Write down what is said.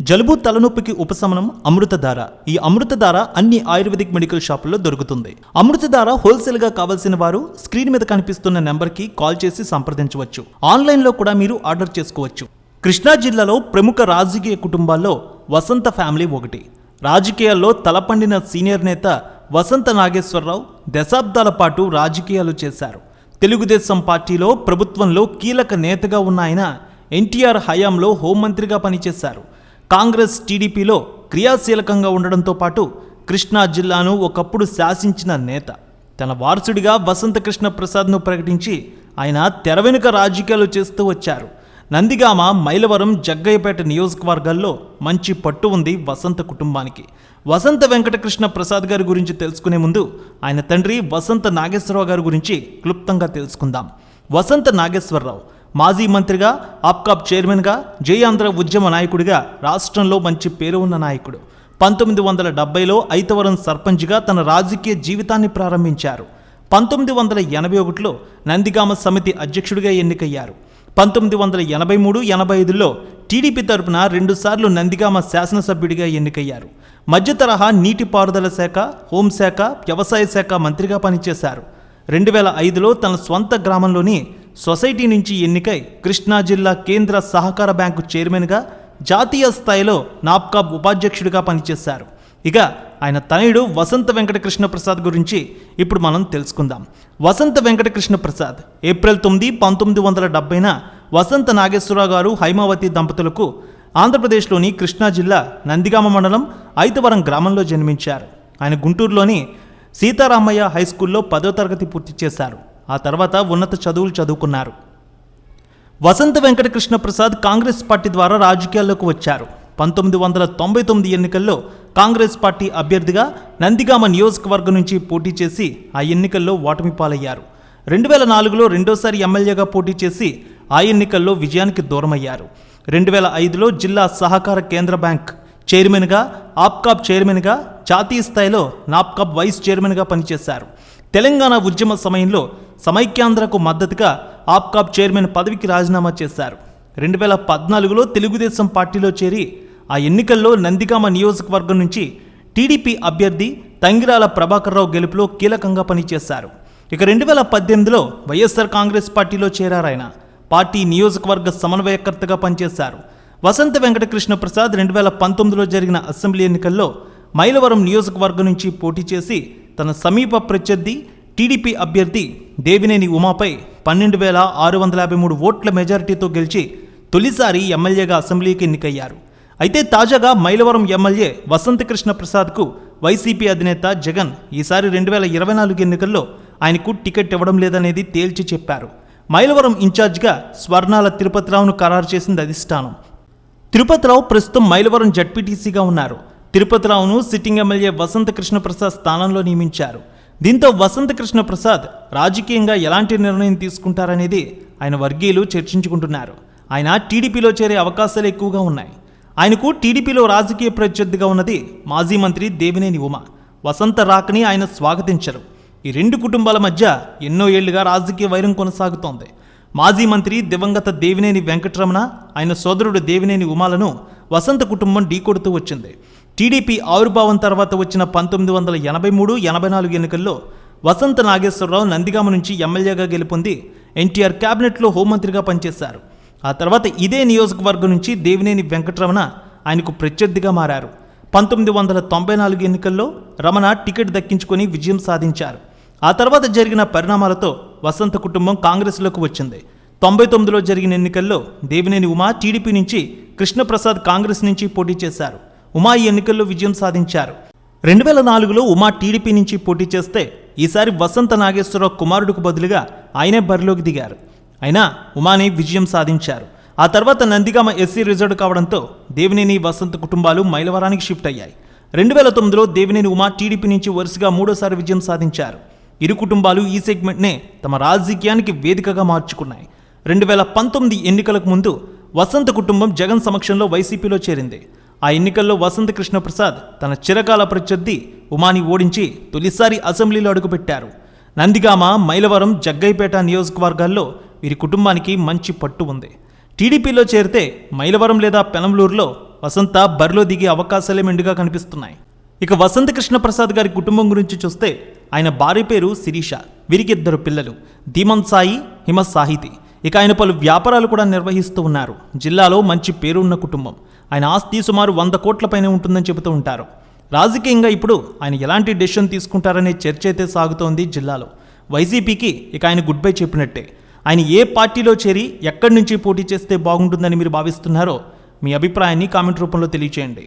జలుబు తలనొప్పికి ఉపశమనం అమృతధార. ఈ అమృతధార అన్ని ఆయుర్వేదిక్ మెడికల్ షాపుల్లో దొరుకుతుంది. అమృతధార హోల్సేల్గా కావలసిన కావాల్సిన వారు స్క్రీన్ మీద కనిపిస్తున్న నెంబర్కి కాల్ చేసి సంప్రదించవచ్చు. ఆన్లైన్లో కూడా మీరు ఆర్డర్ చేసుకోవచ్చు. కృష్ణా జిల్లాలో ప్రముఖ రాజకీయ కుటుంబాల్లో వసంత ఫ్యామిలీ ఒకటి. రాజకీయాల్లో తలపండిన సీనియర్ నేత వసంత నాగేశ్వరరావు దశాబ్దాల పాటు రాజకీయాలు చేశారు. తెలుగుదేశం పార్టీలో ప్రభుత్వంలో కీలక నేతగా ఉన్న ఆయన ఎన్టీఆర్ హయాంలో హోంమంత్రిగా పనిచేశారు. కాంగ్రెస్ టీడీపీలో క్రియాశీలకంగా ఉండడంతో పాటు కృష్ణా జిల్లాను ఒకప్పుడు శాసించిన నేత. తన వారసుడిగా వసంతకృష్ణ ప్రసాద్ను ప్రకటించి ఆయన తెర వెనుక రాజకీయాలు చేస్తూ వచ్చారు. నందిగామ మైలవరం జగ్గయ్యపేట నియోజకవర్గాల్లో మంచి పట్టు ఉంది వసంత కుటుంబానికి. వసంత వెంకటకృష్ణ ప్రసాద్ గారి గురించి తెలుసుకునే ముందు ఆయన తండ్రి వసంత నాగేశ్వరరావు గారి గురించి క్లుప్తంగా తెలుసుకుందాం. వసంత నాగేశ్వరరావు మాజీ మంత్రిగా ఆప్కాప్ చైర్మన్గా జయాంధ్ర ఆంధ్ర ఉద్యమ నాయకుడిగా రాష్ట్రంలో మంచి పేరు ఉన్న నాయకుడు. పంతొమ్మిది వందల డెబ్బైలో ఐతవరం సర్పంచ్గా తన రాజకీయ జీవితాన్ని ప్రారంభించారు. పంతొమ్మిది వందల ఎనభై ఒకటిలో నందిగామ సమితి అధ్యక్షుడిగా ఎన్నికయ్యారు. పంతొమ్మిది వందల ఎనభై మూడు ఎనభై ఐదులో టీడీపీ తరపున రెండుసార్లు నందిగామ శాసనసభ్యుడిగా ఎన్నికయ్యారు. మధ్య తరహా నీటిపారుదల శాఖ హోంశాఖ వ్యవసాయ శాఖ మంత్రిగా పనిచేశారు. రెండు వేల ఐదులో తన స్వంత గ్రామంలోని సొసైటీ నుంచి ఎన్నికై కృష్ణా జిల్లా కేంద్ర సహకార బ్యాంకు చైర్మన్గా జాతీయ స్థాయిలో నాప్కాబ్ ఉపాధ్యక్షుడిగా పనిచేశారు. ఇక ఆయన తనయుడు వసంత వెంకటకృష్ణ ప్రసాద్ గురించి ఇప్పుడు మనం తెలుసుకుందాం. వసంత వెంకటకృష్ణ ప్రసాద్ ఏప్రిల్ తొమ్మిది పంతొమ్మిది వందల డెబ్బైన వసంత నాగేశ్వరరావు గారు హైమావతి దంపతులకు ఆంధ్రప్రదేశ్లోని కృష్ణా జిల్లా నందిగామ మండలం ఐతవరం గ్రామంలో జన్మించారు. ఆయన గుంటూరులోని సీతారామయ్య హై స్కూల్లో పదో తరగతి పూర్తి చేశారు. ఆ తర్వాత ఉన్నత చదువులు చదువుకున్నారు. వసంత వెంకటకృష్ణ ప్రసాద్ కాంగ్రెస్ పార్టీ ద్వారా రాజకీయాల్లోకి వచ్చారు. పంతొమ్మిది వందల తొంభై తొమ్మిది ఎన్నికల్లో కాంగ్రెస్ పార్టీ అభ్యర్థిగా నందిగామ నియోజకవర్గం నుంచి పోటీ చేసి ఆ ఎన్నికల్లో ఓటమి పాలయ్యారు. రెండు వేల నాలుగులో రెండోసారి ఎమ్మెల్యేగా పోటీ చేసి ఆ ఎన్నికల్లో విజయానికి దూరమయ్యారు. రెండు వేల ఐదులో జిల్లా సహకార కేంద్ర బ్యాంక్ చైర్మన్గా ఆప్కాబ్ చైర్మన్గా జాతీయ స్థాయిలో నాప్కాబ్ వైస్ చైర్మన్గా పనిచేశారు. తెలంగాణ ఉద్యమ సమయంలో సమైక్యాంధ్రకు మద్దతుగా ఆప్కాబ్ చైర్మన్ పదవికి రాజీనామా చేశారు. రెండు వేల పద్నాలుగులో తెలుగుదేశం పార్టీలో చేరి ఆ ఎన్నికల్లో నందిగామ నియోజకవర్గం నుంచి టీడీపీ అభ్యర్థి తంగిరాల ప్రభాకర్రావు గెలుపులో కీలకంగా పనిచేశారు. ఇక రెండు వేల పద్దెనిమిదిలో వైఎస్ఆర్ కాంగ్రెస్ పార్టీలో చేరారాయన పార్టీ నియోజకవర్గ సమన్వయకర్తగా పనిచేశారు. వసంత వెంకటకృష్ణ ప్రసాద్ రెండు వేల పంతొమ్మిదిలో జరిగిన అసెంబ్లీ ఎన్నికల్లో మైలవరం నియోజకవర్గం నుంచి పోటీ చేసి తన సమీప ప్రత్యర్థి టీడీపీ అభ్యర్థి దేవినేని ఉమాపై పన్నెండు వేల ఆరు వందల యాభై మూడు ఓట్ల మెజారిటీతో గెలిచి తొలిసారి ఎమ్మెల్యేగా అసెంబ్లీకి ఎన్నికయ్యారు. అయితే తాజాగా మైలవరం ఎమ్మెల్యే వసంతకృష్ణ ప్రసాద్కు వైసీపీ అధినేత జగన్ ఈసారి రెండు వేల ఇరవై నాలుగు ఎన్నికల్లో ఆయనకు టికెట్ ఇవ్వడం లేదనేది తేల్చి చెప్పారు. మైలవరం ఇన్ఛార్జ్గా స్వర్ణాల తిరుపతిరావును ఖరారు చేసింది అధిష్టానం. తిరుపతిరావు ప్రస్తుతం మైలవరం జడ్పీటీసీగా ఉన్నారు. తిరుపతిరావును సిట్టింగ్ ఎమ్మెల్యే వసంత కృష్ణప్రసాద్ స్థానంలో నియమించారు. దీంతో వసంత కృష్ణ ప్రసాద్ రాజకీయంగా ఎలాంటి నిర్ణయం తీసుకుంటారనేది ఆయన వర్గీయులు చర్చించుకుంటున్నారు. ఆయన టీడీపీలో చేరే అవకాశాలు ఎక్కువగా ఉన్నాయి. ఆయనకు టీడీపీలో రాజకీయ ప్రత్యర్థిగా ఉన్నది మాజీ మంత్రి దేవినేని ఉమ. వసంత రాకని ఆయన స్వాగతించరు. ఈ రెండు కుటుంబాల మధ్య ఎన్నో ఏళ్ళుగా రాజకీయ వైరం కొనసాగుతోంది. మాజీ మంత్రి దివంగత దేవినేని వెంకటరమణ ఆయన సోదరుడు దేవినేని ఉమాలను వసంత కుటుంబం ఢీకొడుతూ వచ్చింది. టీడీపీ ఆవిర్భావం తర్వాత వచ్చిన పంతొమ్మిది వందల ఎనభై మూడు ఎనభై నాలుగు ఎన్నికల్లో వసంత నాగేశ్వరరావు నందిగామ నుంచి ఎమ్మెల్యేగా గెలుపొంది ఎన్టీఆర్ కేబినెట్లో హోంమంత్రిగా పనిచేశారు. ఆ తర్వాత ఇదే నియోజకవర్గం నుంచి దేవినేని వెంకటరమణ ఆయనకు ప్రత్యర్థిగా మారారు. పంతొమ్మిది వందల తొంభై నాలుగు ఎన్నికల్లో రమణ టికెట్ దక్కించుకొని విజయం సాధించారు. ఆ తర్వాత జరిగిన పరిణామాలతో వసంత కుటుంబం కాంగ్రెస్లోకి వచ్చింది. తొంభై తొమ్మిదిలో జరిగిన ఎన్నికల్లో దేవినేని ఉమా టీడీపీ నుంచి కృష్ణప్రసాద్ కాంగ్రెస్ నుంచి పోటీ చేశారు. ఉమా ఈ ఎన్నికల్లో విజయం సాధించారు. రెండు వేల నాలుగులో ఉమా టీడీపీ నుంచి పోటీ చేస్తే ఈసారి వసంత నాగేశ్వరరావు కుమారుడికి బదులుగా ఆయనే బరిలోకి దిగారు. అయినా ఉమాని విజయం సాధించారు. ఆ తర్వాత నందిగామ ఎస్సీ రిజర్వ్ కావడంతో దేవినేని వసంత కుటుంబాలు మైలవరానికి షిఫ్ట్ అయ్యాయి. రెండు వేల తొమ్మిదిలో దేవినేని ఉమా టీడీపీ నుంచి వరుసగా మూడోసారి విజయం సాధించారు. ఇరు కుటుంబాలు ఈ సెగ్మెంట్నే తమ రాజకీయానికి వేదికగా మార్చుకున్నాయి. రెండు వేల పంతొమ్మిది ఎన్నికలకు ముందు వసంత కుటుంబం జగన్ సమక్షంలో వైసీపీలో చేరింది. ఆ ఎన్నికల్లో వసంత కృష్ణప్రసాద్ తన చిరకాల ప్రత్యర్థి ఉమాని ఓడించి తొలిసారి అసెంబ్లీలో అడుగుపెట్టారు. నందిగామ మైలవరం జగ్గైపేట నియోజకవర్గాల్లో వీరి కుటుంబానికి మంచి పట్టు ఉంది. టీడీపీలో చేరితే మైలవరం లేదా పెనంలూరులో వసంత బరిలో దిగే అవకాశాలే మెండుగా కనిపిస్తున్నాయి. ఇక వసంత కృష్ణప్రసాద్ గారి కుటుంబం గురించి చూస్తే ఆయన భార్య పేరు శిరీష వీరికి ఇద్దరు పిల్లలు ధీమన్ సాయి హిమ సాహితి. ఇక ఆయన పలు వ్యాపారాలు కూడా నిర్వహిస్తూ ఉన్నారు. జిల్లాలో మంచి పేరు ఉన్న కుటుంబం. ఆయన ఆస్తి సుమారు వంద కోట్లపైనే ఉంటుందని చెబుతూ ఉంటారు. రాజకీయంగా ఇప్పుడు ఆయన ఎలాంటి డెసిషన్ తీసుకుంటారనే చర్చ అయితే సాగుతోంది జిల్లాలో. వైసీపీకి ఇక ఆయన గుడ్ బై చెప్పినట్టే. ఆయన ఏ పార్టీలో చేరి ఎక్కడి నుంచి పోటీ చేస్తే బాగుంటుందని మీరు భావిస్తున్నారో మీ అభిప్రాయాన్ని కామెంట్ రూపంలో తెలియచేయండి.